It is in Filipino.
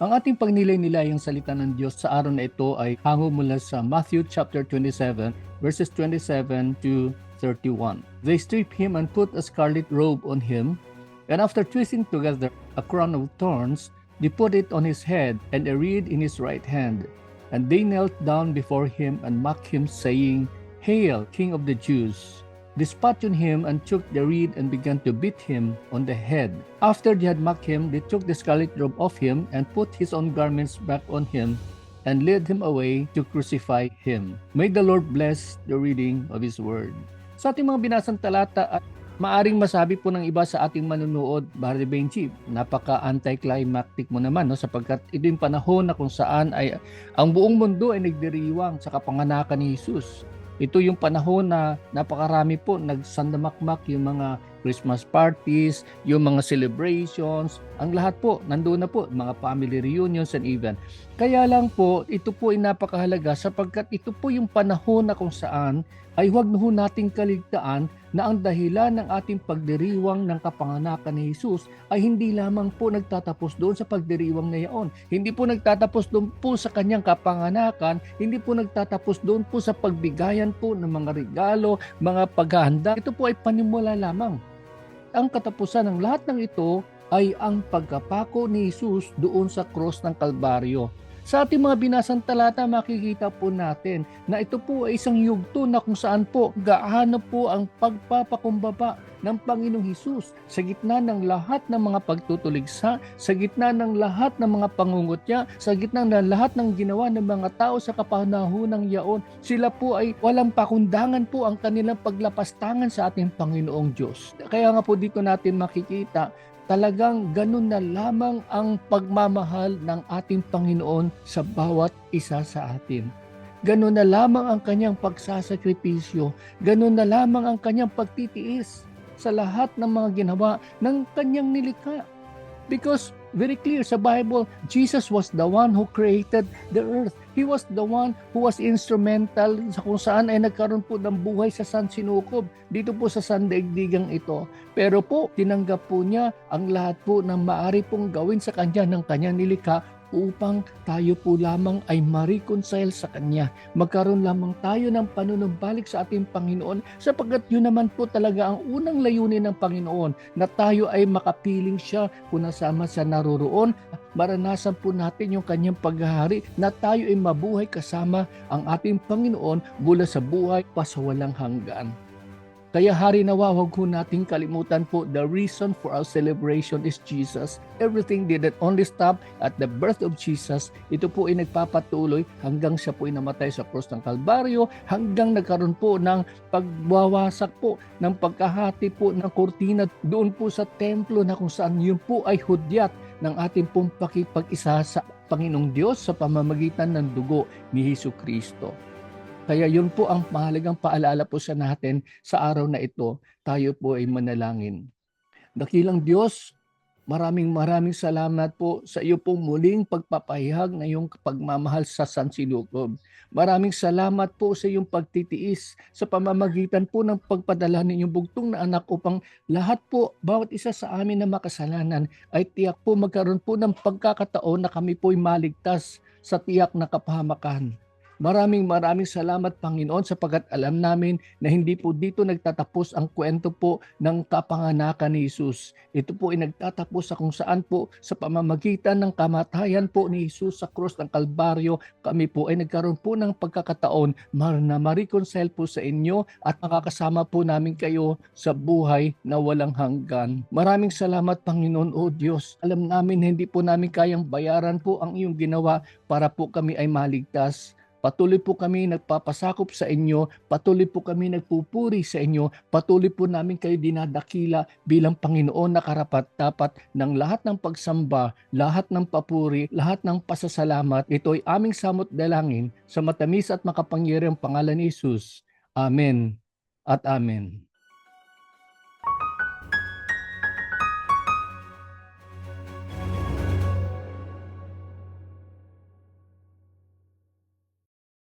Ang ating pagnilay-nilay ang salita ng Diyos sa araw na ito ay hango mula sa Matthew chapter 27 verses 27 to 31. They stripped him and put a scarlet robe on him, and after twisting together a crown of thorns, they put it on his head and a reed in his right hand. And they knelt down before him and mocked him, saying, Hail, King of the Jews! They spat on him and took the reed and began to beat him on the head. After they had mocked him, they took the scarlet robe off him and put his own garments back on him and led him away to crucify him. May the Lord bless the reading of His Word. Sa ating mga binasang talata, at maaring masabi po ng iba sa ating manunood, Barry Benji, napaka-anticlimactic mo naman no? sapagkat ito yung panahon na kung saan ay ang buong mundo ay nagdiriwang sa kapanganakan ni Jesus. Ito yung panahon na napakarami po nagsandamakmak yung mga Christmas parties, yung mga celebrations, ang lahat po, nandoon na po, mga family reunions and event. Kaya lang po, ito po ay napakahalaga sapagkat ito po yung panahon na kung saan ay huwag na nating kaligtaan na ang dahilan ng ating pagdiriwang ng kapanganakan ni Jesus ay hindi lamang po nagtatapos doon sa pagdiriwang na iyon. Hindi po nagtatapos doon po sa kanyang kapanganakan, hindi po nagtatapos doon po sa pagbigayan po ng mga regalo, mga paghahanda. Ito po ay panimula lamang. Ang katapusan ng lahat ng ito ay ang pagkapako ni Jesus doon sa cross ng Kalbaryo. Sa ating mga binasang talata, makikita po natin na ito po ay isang yugto na kung saan po gaano po ang pagpapakumbaba ng Panginoong Hesus sa gitna ng lahat ng mga pagtutuligsa, sa gitna ng lahat ng mga pangungutya, sa gitna ng lahat ng ginawa ng mga tao sa kapanahonang yaon. Sila po ay walang pakundangan po ang kanilang paglapastangan sa ating Panginoong Diyos. Kaya nga po dito natin makikita talagang ganun na lamang ang pagmamahal ng ating Panginoon sa bawat isa sa atin. Ganun na lamang ang kanyang pagsasakripisyo. Ganun na lamang ang kanyang pagtitiis sa lahat ng mga ginawa ng kanyang nilikha. Because very clear sa Bible, Jesus was the one who created the earth. He was the one who was instrumental sa kung saan ay nagkaroon po ng buhay sa San Sinukob, dito po sa sandaigdigang ito. Pero po, tinanggap po niya ang lahat po ng maari pong gawin sa kanya ng kanyang nilikha upang tayo po lamang ay ma-reconcile sa Kanya. Magkaroon lamang tayo ng panunumbalik sa ating Panginoon sapagkat yun naman po talaga ang unang layunin ng Panginoon na tayo ay makapiling siya kung nasama sa naroroon. Maranasan po natin yung kanyang paghahari na tayo ay mabuhay kasama ang ating Panginoon mula sa buhay pa sa walang hanggan. Kaya hari nawa, huwag ho nating kalimutan po, the reason for our celebration is Jesus. Everything did not only stop at the birth of Jesus. Ito po ay nagpapatuloy hanggang siya po ay namatay sa cross ng Kalbaryo, hanggang nagkaroon po ng pagwawasak po, ng pagkahati po ng kortina doon po sa templo na kung saan yun po ay hudyat ng ating pong pakipag-isa sa Panginoong Diyos sa pamamagitan ng dugo ni Hesus Kristo. Kaya yun po ang mahalagang paalala po sa natin sa araw na ito. Tayo po ay manalangin. Dakilang Diyos, maraming maraming salamat po sa iyo pong muling pagpapahayag ng iyong pagmamahal sa San Sinukob. Maraming salamat po sa iyong pagtitiis sa pamamagitan po ng pagpadala ng iyong bugtong na anak upang lahat po, bawat isa sa amin na makasalanan ay tiyak po magkaroon po ng pagkakataon na kami po ay maligtas sa tiyak na kapahamakan. Maraming maraming salamat Panginoon sapagkat alam namin na hindi po dito nagtatapos ang kwento po ng kapanganakan ni Jesus. Ito po ay nagtatapos sa kung saan po sa pamamagitan ng kamatayan po ni Jesus sa krus ng Kalbaryo, kami po ay nagkaroon po ng pagkakataon na ma-reconcile po sa inyo at makakasama po namin kayo sa buhay na walang hanggan. Maraming salamat Panginoon o Diyos. Alam namin na hindi po namin kayang bayaran po ang iyong ginawa para po kami ay maligtas. Patuloy po kami nagpapasakop sa inyo, patuloy po kami nagpupuri sa inyo, patuloy po namin kayo dinadakila bilang Panginoon na karapat-dapat ng lahat ng pagsamba, lahat ng papuri, lahat ng pasasalamat. Ito ay aming samot dalangin sa matamis at makapangyarihang pangalan ni Jesus. Amen at Amen.